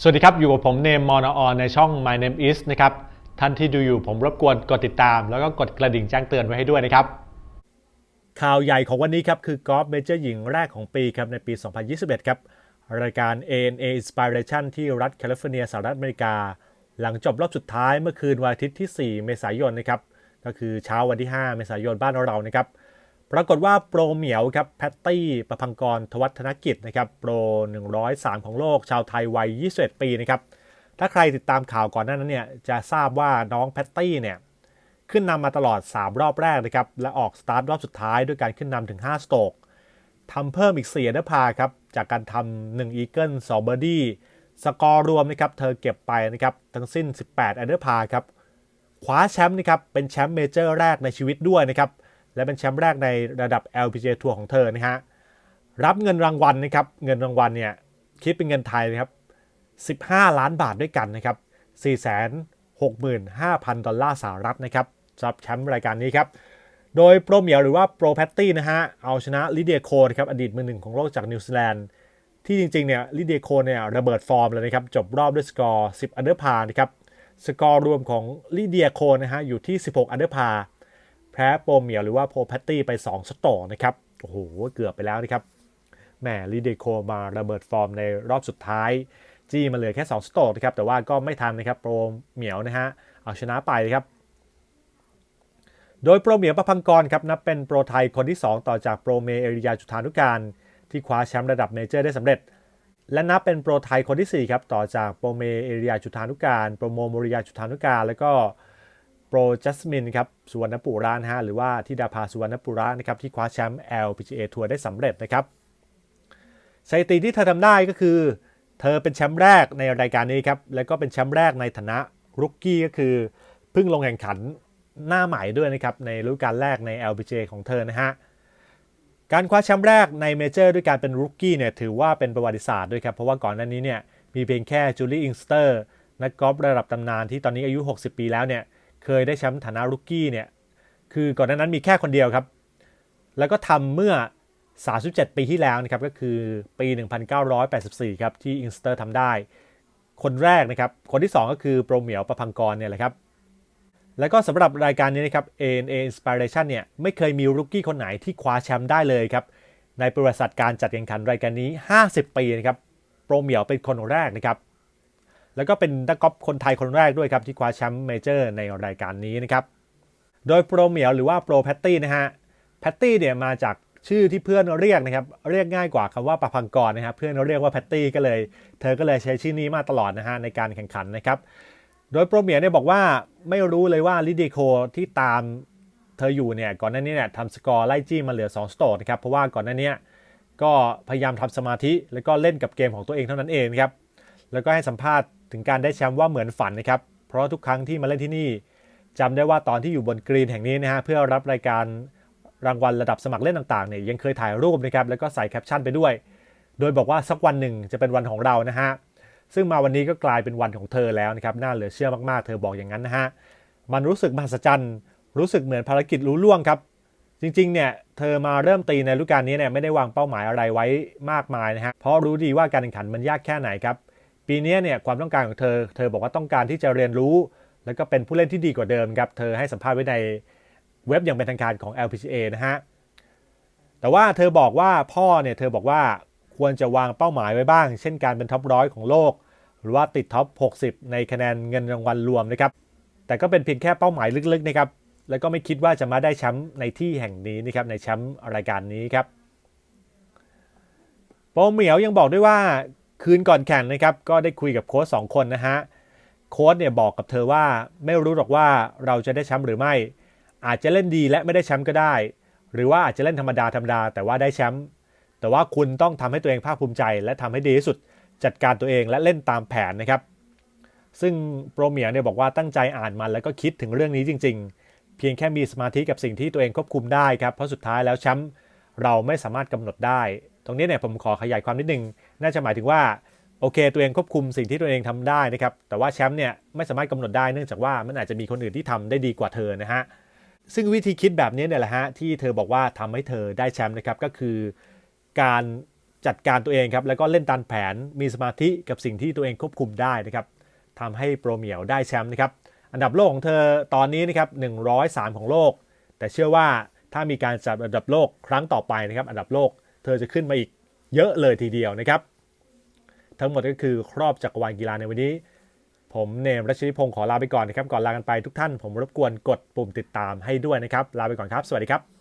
สวัสดีครับ อยู่กับผมเนมมอนอในช่อง My Name Is นะครับ ท่านที่ดูอยู่ผมรบกวนกดติดตาม แล้วก็กดกระดิ่งแจ้งเตือนไว้ให้ด้วยนะครับ ข่าวใหญ่ของวันนี้ครับคือกอล์ฟเมเจอร์หญิงแรกของปีครับในปี 2021 ครับ รายการ ANA Inspiration ที่รัฐแคลิฟอร์เนียสหรัฐอเมริกา หลังจบรอบสุดท้ายเมื่อคืนวันอาทิตย์ที่ 4 เมษายนนะครับก็คือเช้าวันที่ 5 เมษายนบ้านเรานะครับ ปรากฏว่าโปรเหมียวครับแพตตี้ประพังกรทวัฒนกิจนะครับโปร 103 ของโลกชาวไทยวัย 21 ปีนะครับถ้าใครติดตามข่าวก่อนหน้านั้นเนี่ยจะทราบว่าน้องแพตตี้เนี่ยขึ้นนำมาตลอด 3 รอบแรกนะครับและออกสตาร์ทรอบสุดท้ายด้วยการขึ้นนำถึง 5 สโตกทำเพิ่มอีก4อันเดอร์พาครับจากการทำ1อีเกิล2เบอร์ดี้สกอร์รวมนะครับเธอเก็บไปนะครับทั้งสิ้น 18อันเดอร์พาครับคว้าแชมป์นะครับเป็นแชมป์เมเจอร์แรกในชีวิตด้วยนะครับ และเป็นแชมป์แรกในระดับ LPGA ทัวร์ของเธอนะฮะรับเงินรางวัลนะครับเงินรางวัลเนี่ยคิดเป็นเงินไทยนะครับ 15 ล้านบาทด้วยกันนะครับ 465,000 ดอลลาร์สหรัฐนะครับสำหรับแชมป์รายการนี้ครับ โดยโปรเมียหรือว่าโปรแพตตี้นะฮะ เอาชนะลิเดียโคนะครับอดีตมือหนึ่งของโลกจากนิวซีแลนด์ ที่จริงๆเนี่ยลิเดียโคเนี่ยระเบิดฟอร์มเลยนะครับ จบรอบด้วยสกอร์ 10 อันเดอร์พานะครับ สกอร์รวมของลิเดียโคนะฮะอยู่ที่ 16 อันเดอร์พาแพ้โปรเมียหรือว่าโปรแพตตี้ไป 2 สโตร์นะครับ โอ้โห เกือบไปแล้วนะครับ แหมลีเดโคมาระเบิดฟอร์มในรอบสุดท้าย จี้มาเหลือแค่ 2 สโตร์นะครับ แต่ว่าก็ไม่ทันนะครับ โปรเมียวนะฮะ เอาชนะไปครับ โดยโปรเมียวประพังกรครับ นับเป็นโปรไทยคนที่ 2 ต่อจากโปรเมเอริยาจุธานุการที่คว้าแชมป์ระดับเมเจอร์ได้สำเร็จ และนับเป็นโปรไทยคนที่4ครับ ต่อจากโปรเมเอริยาจุธานุการ โปรโมโมริยาจุธานุการ แล้วก็ โปรจัสมินครับสุวรรณปุรานะฮะหรือว่าทิดาภาสุวรรณปุระนะครับที่คว้าแชมป์ LPGA ทัวร์ได้สำเร็จนะครับสถิติที่เธอทำได้ก็คือ เธอเป็นแชมป์แรกในรายการนี้ครับแล้วก็เป็นแชมป์แรกในฐานะรุกกี้ก็คือเพิ่งลงแข่งขันหน้าใหม่ด้วยนะครับในฤดูกาลแรกใน LPGA ของเธอนะฮะการคว้าแชมป์แรกในเมเจอร์ด้วยการเป็นรุกกี้เนี่ยถือว่าเป็นประวัติศาสตร์ด้วยครับเพราะว่าก่อนหน้านี้เนี่ยมีเพียงแค่จูลี่อิงสเตอร์นักกอล์ฟระดับตำนานที่ตอนนี้อายุ 60 ปีแล้วเนี่ย เคยได้แชมป์ฐานะรุกกี้เนี่ยคือก่อนหน้านั้นมีแค่คนเดียวครับ แล้วก็ทำเมื่อ 37 ปีที่แล้วนะครับก็คือปี 1984 ครับที่อินสเตอร์ทำได้ คนแรกนะครับ คนที่ 2 ก็คือโปรเหมียวประพังกรเนี่ยแหละครับ แล้วก็สำหรับรายการนี้นะครับ ANA Inspiration เนี่ยไม่เคยมีรุกกี้คนไหนที่คว้าแชมป์ได้เลยครับ ในประวัติศาสตร์การจัดแข่งขันรายการนี้ 50 ปีนะครับ โปรเหมียวเป็นคนแรกนะครับ แล้วก็เป็นนักกอล์ฟคนไทยคนแรกด้วยครับที่คว้าแชมป์เมเจอร์ในรายการนี้นะครับ โดยโปรเหมียวหรือว่าโปรแพตตี้นะฮะ แพตตี้เนี่ยมาจากชื่อที่เพื่อนเรียกนะครับ เรียกง่ายกว่าคำว่าประพังกรนะครับ เพื่อนเรียกว่าแพตตี้ก็เลย เธอก็เลยใช้ชื่อนี้มาตลอดนะฮะในการแข่งขันนะครับ โดยโปรเมียเนี่ยบอกว่าไม่รู้เลยว่าลิเดโคที่ตามเธออยู่เนี่ยก่อนหน้านี้เนี่ยทำสกอร์ไล่จี้มาเหลือ 2 สโตร์นะครับ เพราะว่าก่อนหน้านี้ก็พยายามทำสมาธิแล้วก็เล่นกับเกมของตัวเองเท่านั้นเองครับ แล้วก็ให้สัมภาษณ์ ถึงการได้แชมป์ว่าเหมือนฝันนะครับ เพราะทุกครั้งที่มาเล่นที่นี่จำได้ว่าตอนที่อยู่บนกรีนแห่งนี้นะฮะเพื่อรับรายการรางวัลระดับสมัครเล่นต่างๆเนี่ยยังเคยถ่ายรูปนะครับแล้วก็ใส่แคปชั่นไปด้วย โดยบอกว่าสักวันหนึ่งจะเป็นวันของเรานะฮะซึ่งมาวันนี้ก็กลายเป็นวันของเธอแล้วนะครับน่าเหลือเชื่อมากๆ เธอบอกอย่างนั้นนะฮะมันรู้สึกมหัศจรรย์รู้สึกเหมือนภารกิจรู้ล่วงครับจริงๆ เนี่ย เธอมาเริ่มตีในฤดูกาลนี้เนี่ยไม่ได้วางเป้าหมายอะไรไว้มากมายนะฮะ เพราะรู้ดีว่าการแข่งขันมันยากแค่ไหนครับ ปีนี้เนี่ยความต้องการของเธอ เธอบอกว่าต้องการที่จะเรียนรู้ แล้วก็เป็นผู้เล่นที่ดีกว่าเดิมครับ เธอให้สัมภาษณ์ไว้ในเว็บอย่างเป็นทางการของ LPGA นะฮะ แต่ว่าเธอบอกว่าพ่อเนี่ยเธอบอกว่าควรจะวางเป้าหมายไว้บ้าง เช่นการเป็นท็อปร้อยของโลก หรือว่าติดท็อป 60 ในคะแนนเงินรางวัลรวมนะครับ แต่ก็เป็นเพียงแค่เป้าหมายลึกๆนะครับ แล้วก็ไม่คิดว่าจะมาได้แชมป์ในที่แห่งนี้นะครับ ในแชมป์รายการนี้ครับโปเหมียวยังบอกด้วยว่า คืนก่อนแข่งนะครับก็ได้คุยกับโค้ชสองคนนะฮะโค้ชเนี่ยบอกกับเธอว่าไม่รู้หรอกว่าเราจะได้แชมป์หรือไม่ อาจจะเล่นดีและไม่ได้แชมป์ก็ได้ หรือว่าอาจจะเล่นธรรมดาธรรมดาแต่ว่าได้แชมป์แต่ว่าคุณต้องทำให้ตัวเองภาคภูมิใจ และทำให้ดีที่สุดจัดการตัวเองและเล่นตามแผนนะครับ ซึ่งโปรเมียเนี่ยบอกว่าตั้งใจอ่านมันแล้วก็คิดถึงเรื่องนี้จริง ๆ เพียงแค่มีสมาธิกับสิ่งที่ตัวเองควบคุมได้ครับเพราะสุดท้ายแล้วแชมป์เราไม่สามารถกำหนดได้ ตรงนี้เนี่ยผมขอขยายความนิดนึง น่าจะหมายถึงว่าโอเค ตัวเองควบคุมสิ่งที่ตัวเองทำได้นะครับ แต่ว่าแชมป์เนี่ยไม่สามารถกำหนดได้เนื่องจากว่ามันอาจจะมีคนอื่นที่ทำได้ดีกว่าเธอนะฮะ ซึ่งวิธีคิดแบบนี้เนี่ยแหละฮะที่เธอบอกว่าทำให้เธอได้แชมป์นะครับก็คือการจัดการตัวเองครับแล้วก็เล่นตามแผนมีสมาธิกับสิ่งที่ตัวเองควบคุมได้นะครับทำให้โปรเมียวได้แชมป์นะครับอันดับโลกของเธอตอนนี้นะครับ103 ของโลก แต่เชื่อว่าถ้ามีการจัดอันดับโลกครั้งต่อไปนะครับอันดับโลก เธอจะขึ้นมาอีก เยอะเลยทีเดียวนะครับ ทั้งหมดก็คือครอบจักรวาลกีฬาในวันนี้ ผมเนมรัชนิพงศ์ขอลาไปก่อนนะครับ ก่อนลากันไปทุกท่านผมรบกวนกดปุ่มติดตามให้ด้วยนะครับ ลาไปก่อนครับ สวัสดีครับ